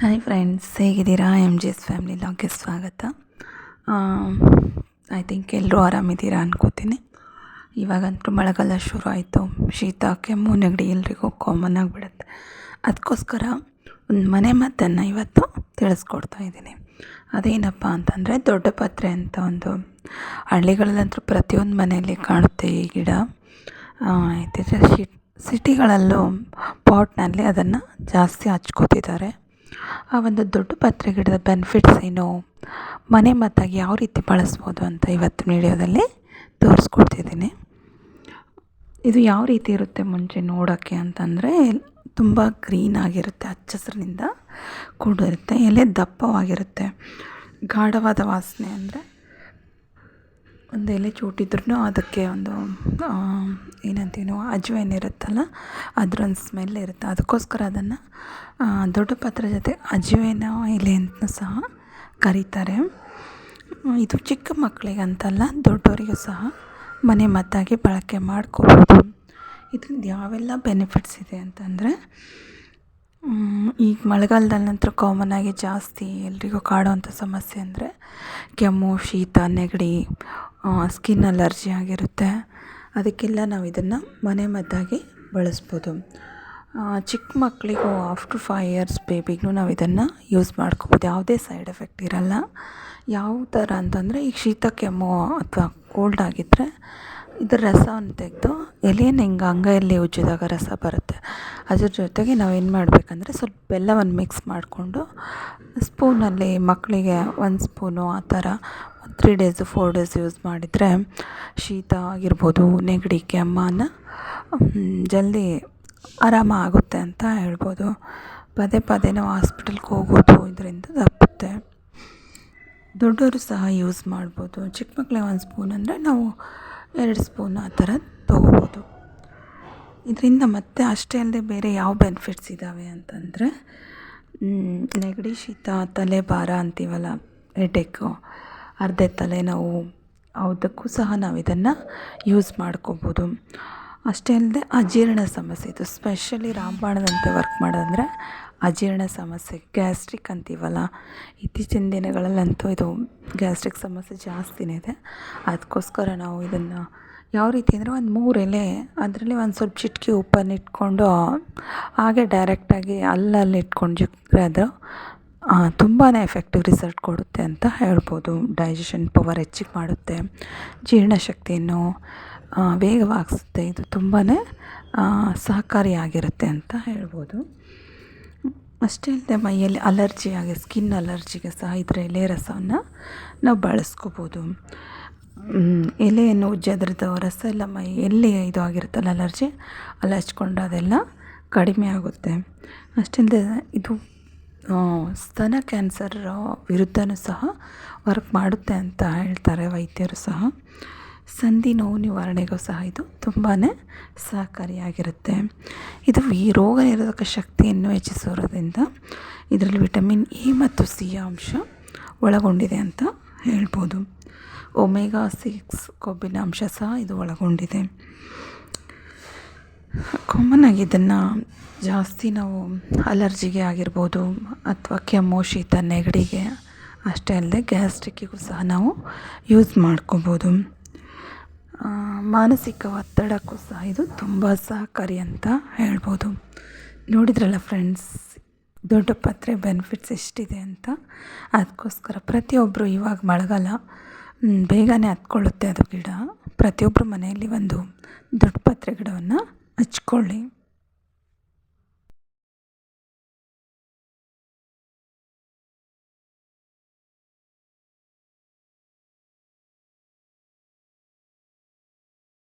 Hi friends ಹೇಗಿದ್ದೀರಾ? M G S family ಲಾಗ್ಗೆ ಸ್ವಾಗತ. ಐ ಥಿಂಕ್ ಎಲ್ಲರೂ ಆರಾಮಿದ್ದೀರಾ ಅನ್ಕೋತೀನಿ. ಇವಾಗಂತೂ ಮಳೆಗಾಲ ಶುರು ಆಯಿತು ಶೀತ, ಕೆಮ್ಮು, ನೆಗಡಿ ಎಲ್ರಿಗೂ ಕಾಮನ್ ಆಗಿಬಿಡುತ್ತೆ. ಅದಕ್ಕೋಸ್ಕರ ಒಂದು ಮನೆ ಮದ್ದನ್ನು ಇವತ್ತು ತಿಳಿಸ್ಕೊಡ್ತಾ ಇದ್ದೀನಿ. ಅದೇನಪ್ಪ ಅಂತಂದರೆ ದೊಡ್ಡ ಪತ್ರೆ ಅಂತ ಒಂದು ಹಳ್ಳಿಗಳಲ್ಲಂತೂ ಪ್ರತಿಯೊಂದು ಮನೆಯಲ್ಲಿ ಕಾಣುತ್ತೆ ಈ ಗಿಡ. ಇತ್ತೀಚೆಗೆ ಶಿ, ಸಿಟಿಗಳಲ್ಲೂ ಪಾಟ್ನಲ್ಲಿ ಅದನ್ನು ಜಾಸ್ತಿ ಹಚ್ಕೋತಿದ್ದಾರೆ. ಆ ಒಂದು ದೊಡ್ಡ ಪತ್ರೆ ಗಿಡದ ಬೆನಿಫಿಟ್ಸ್ ಏನು? ಮನೆ ಮದ್ದಾಗಿ ಯಾವ ರೀತಿ ಬಳಸ್ಬೋದು ಅಂತ ಇವತ್ತು ವಿಡಿಯೋದಲ್ಲಿ ತೋರಿಸ್ಕೊಡ್ತಿದ್ದೀನಿ. ಇದು ಯಾವ ರೀತಿ ಇರುತ್ತೆ ಮುಂಚೆ ನೋಡೋಕ್ಕೆ ಅಂತಂದರೆ, ತುಂಬ ಗ್ರೀನ್ ಆಗಿರುತ್ತೆ ಹಚ್ಚ ಹಸಿರಿನಿಂದ ಕೂಡಿರುತ್ತೆ, ಎಲೆ ದಪ್ಪವಾಗಿರುತ್ತೆ. ಗಾಢವಾದ ವಾಸನೆ ಅಂದರೆ ಒಂದು ಎಲೆ ಚೂಟಿದ್ರೂ ಅದಕ್ಕೆ ಒಂದು ಏನಂತೀವಿ ನಾವು ಅಜ್ವೈನ್ ಇರುತ್ತಲ್ಲ, ಅದ್ರೊಂದು ಸ್ಮೆಲ್ ಇರುತ್ತೆ. ಅದಕ್ಕೋಸ್ಕರ ಅದನ್ನು ದೊಡ್ಡ ಪಾತ್ರೆ ಜೊತೆ ಅಜ್ವೈನ ಎಲೆ ಅಂತ ಸಹ ಕರೀತಾರೆ. ಇದು ಚಿಕ್ಕ ಮಕ್ಕಳಿಗಂತಲ್ಲ ದೊಡ್ಡವರಿಗೂ ಸಹ ಮನೆ ಮದ್ದಾಗಿ ಬಳಕೆ ಮಾಡ್ಕೋಬೋದು. ಇದರಿಂದ ಯಾವೆಲ್ಲ ಬೆನಿಫಿಟ್ಸ್ ಇದೆ ಅಂತಂದರೆ ಈಗ ಕಾಮನ್ ಆಗಿ ಜಾಸ್ತಿ ಎಲ್ರಿಗೂ ಕಾಡುವಂಥ ಸಮಸ್ಯೆ ಅಂದರೆ ಕೆಮ್ಮು, ಶೀತ, ನೆಗಡಿ ಸ್ಕಿನ್ ಅಲರ್ಜಿ ಆಗಿರುತ್ತೆ. ಅದಕ್ಕೆಲ್ಲ ನಾವು ಇದನ್ನು ಮನೆ ಮದ್ದಾಗಿ ಬಳಸ್ಬೋದು. ಚಿಕ್ಕ ಮಕ್ಕಳಿಗೂ ಆಫ್ಟರ್ ಫೈವ್ ಇಯರ್ಸ್ ಬೇಬಿಗೂ ನಾವು ಇದನ್ನು ಯೂಸ್ ಮಾಡ್ಕೋಬೋದು. ಯಾವುದೇ ಸೈಡ್ ಎಫೆಕ್ಟ್ ಇರಲ್ಲ. ಯಾವ ಥರ ಅಂತಂದರೆ ಈಗ ಶೀತ, ಕೆಮ್ಮು ಅಥವಾ ಕೋಲ್ಡ್ ಆಗಿದ್ದರೆ ಇದರ ರಸವನ್ನು ತೆಗೆದು ಎಲೆಯನ್ನು ಹಿಂಗೆ ಅಂಗೈಯಲ್ಲಿ ಉಜ್ಜಿದಾಗ ರಸ ಬರುತ್ತೆ. ಅದ್ರ ಜೊತೆಗೆ ನಾವು ಏನು ಮಾಡಬೇಕಂದ್ರೆ ಸ್ವಲ್ಪ ಬೆಲ್ಲವನ್ನು ಮಿಕ್ಸ್ ಮಾಡಿಕೊಂಡು ಸ್ಪೂನಲ್ಲಿ ಮಕ್ಕಳಿಗೆ ಒಂದು ಸ್ಪೂನು ಆ ಥರ three days four days use ಮಾಡಿದರೆ ಶೀತ ಆಗಿರ್ಬೋದು, ನೆಗಡಿ, ಕೆಮ್ಮನ್ನು ಜಲ್ದಿ ಆರಾಮ ಆಗುತ್ತೆ ಅಂತ ಹೇಳ್ಬೋದು. ಪದೇ ಪದೇ ನಾವು ಹಾಸ್ಪಿಟಲ್ಗೆ ಹೋಗೋದು ಇದರಿಂದ ತಪ್ಪುತ್ತೆ. ದೊಡ್ಡವರು ಸಹ ಯೂಸ್ ಮಾಡ್ಬೋದು. ಚಿಕ್ಕ ಮಕ್ಕಳಿಗೆ ಒಂದು ಸ್ಪೂನ್ ಅಂದರೆ ನಾವು ಎರಡು ಸ್ಪೂನ್ ಆ ಥರ ತೊಗೋಬೋದು. ಇದರಿಂದ ಮತ್ತೆ ಅಷ್ಟೇ ಅಲ್ಲದೆ ಬೇರೆ ಯಾವ ಬೆನಿಫಿಟ್ಸ್ ಇದ್ದಾವೆ ಅಂತಂದರೆ ನೆಗಡಿ, ಶೀತ, ತಲೆ ಭಾರ ಅಂತೀವಲ್ಲ ಹೆಡೇಕು ಅರ್ಧ ತಲೆನೋವು ಅದಕ್ಕೂ ಸಹ ನಾವು ಇದನ್ನು ಯೂಸ್ ಮಾಡ್ಕೋಬೋದು. ಅಷ್ಟೇ ಅಲ್ಲದೆ ಅಜೀರ್ಣ ಸಮಸ್ಯೆ ಇದು ಸ್ಪೆಷಲಿ ರಾಮಬಾಣದಂತೆ ವರ್ಕ್ ಮಾಡೋದಂದರೆ ಅಜೀರ್ಣ ಸಮಸ್ಯೆ ಗ್ಯಾಸ್ಟ್ರಿಕ್ ಅಂತೀವಲ್ಲ, ಇತ್ತೀಚಿನ ದಿನಗಳಲ್ಲಂತೂ ಇದು ಗ್ಯಾಸ್ಟ್ರಿಕ್ ಸಮಸ್ಯೆ ಜಾಸ್ತಿನೇ ಇದೆ. ಅದಕ್ಕೋಸ್ಕರ ನಾವು ಇದನ್ನು ಯಾವ ರೀತಿ ಅಂದರೆ ಒಂದು ಮೂರು ಎಲೆ ಅದರಲ್ಲಿ ಒಂದು ಸ್ವಲ್ಪ ಚಿಟಕಿ ಉಪ್ಪನ್ನು ಇಟ್ಕೊಂಡು ಹಾಗೆ ಡೈರೆಕ್ಟಾಗಿ ಅಲ್ಲಲ್ಲಿ ಇಟ್ಕೊಂಡು ಜಿಕ್ಕರೆ ಅದು ತುಂಬಾ ಎಫೆಕ್ಟಿವ್ ರಿಸಲ್ಟ್ ಕೊಡುತ್ತೆ ಅಂತ ಹೇಳ್ಬೋದು. ಡೈಜೆಷನ್ ಪವರ್ ಹೆಚ್ಚಿಗೆ ಮಾಡುತ್ತೆ. ಜೀರ್ಣಶಕ್ತಿಯನ್ನು ವೇಗವಾಗಿಸುತ್ತೆ. ಇದು ತುಂಬಾ ಸಹಕಾರಿಯಾಗಿರುತ್ತೆ ಅಂತ ಹೇಳ್ಬೋದು. ಅಷ್ಟೇ ಅಲ್ಲದೆ ಮೈಯಲ್ಲಿ ಅಲರ್ಜಿ ಆಗಿ ಸ್ಕಿನ್ ಅಲರ್ಜಿಗೆ ಸಹ ಇದರ ಎಲೆ ರಸವನ್ನು ನಾವು ಬಳಸ್ಕೋಬೋದು. ಎಲೆಯನ್ನು ಉಜ್ಜಿ ಅದರದ್ದು ರಸ ಎಲ್ಲ ಮೈ ಎಲ್ಲಿ ಇದು ಆಗಿರುತ್ತಲ್ಲ ಅಲರ್ಜಿ, ಅಲ್ಲಿ ಹಚ್ಕೊಂಡು ಅದೆಲ್ಲ ಕಡಿಮೆ ಆಗುತ್ತೆ. ಅಷ್ಟೇ ಅಲ್ಲದೆ ಇದು ಸ್ತನ ಕ್ಯಾನ್ಸರ್ ವಿರುದ್ಧವೂ ಸಹ ವರ್ಕ್ ಮಾಡುತ್ತೆ ಅಂತ ಹೇಳ್ತಾರೆ ವೈದ್ಯರು ಸಹ. ಸಂಧಿ ನೋವು ನಿವಾರಣೆಗೂ ಸಹ ಇದು ತುಂಬಾ ಸಹಕಾರಿಯಾಗಿರುತ್ತೆ. ಇದು ಈ ರೋಗ ನಿರೋಧಕ ಶಕ್ತಿಯನ್ನು ಹೆಚ್ಚಿಸೋದ್ರಿಂದ ಇದರಲ್ಲಿ ವಿಟಮಿನ್ ಎ ಮತ್ತು ಸಿ ಅಂಶ ಒಳಗೊಂಡಿದೆ ಅಂತ ಹೇಳ್ಬೋದು. ಒಮೆಗಾ ಸಿಕ್ಸ್ ಕೊಬ್ಬಿನ ಅಂಶ ಸಹ ಇದು ಒಳಗೊಂಡಿದೆ. ಕಾಮನ್ನಾಗಿ ಇದನ್ನು ಜಾಸ್ತಿ ನಾವು ಅಲರ್ಜಿಗೆ ಆಗಿರ್ಬೋದು ಅಥವಾ ಕೆಮ್ಮು, ಶೀತ, ನೆಗಡಿಗೆ ಅಷ್ಟೇ ಅಲ್ಲದೆ ಗ್ಯಾಸ್ಟ್ರಿಕ್ಕಿಗೂ ಸಹ ನಾವು ಯೂಸ್ ಮಾಡ್ಕೋಬೋದು. ಮಾನಸಿಕ ಒತ್ತಡಕ್ಕೂ ಸಹ ಇದು ತುಂಬ ಸಹಕಾರಿ ಅಂತ ಹೇಳ್ಬೋದು. ನೋಡಿದ್ರಲ್ಲ ಫ್ರೆಂಡ್ಸ್ ದೊಡ್ಡ ಪತ್ರೆ ಬೆನಿಫಿಟ್ಸ್ ಎಷ್ಟಿದೆ ಅಂತ? ಅದಕ್ಕೋಸ್ಕರ ಪ್ರತಿಯೊಬ್ಬರು ಇವಾಗ ಮಳೆಗಾಲ ಬೇಗನೆ ಹತ್ಕೊಳ್ಳುತ್ತೆ ಅದು ಗಿಡ. ಪ್ರತಿಯೊಬ್ಬರು ಮನೆಯಲ್ಲಿ ಒಂದು ದೊಡ್ಡ ಪತ್ರೆ ಗಿಡವನ್ನು ಹಚ್ಕೊಳ್ಳಿ.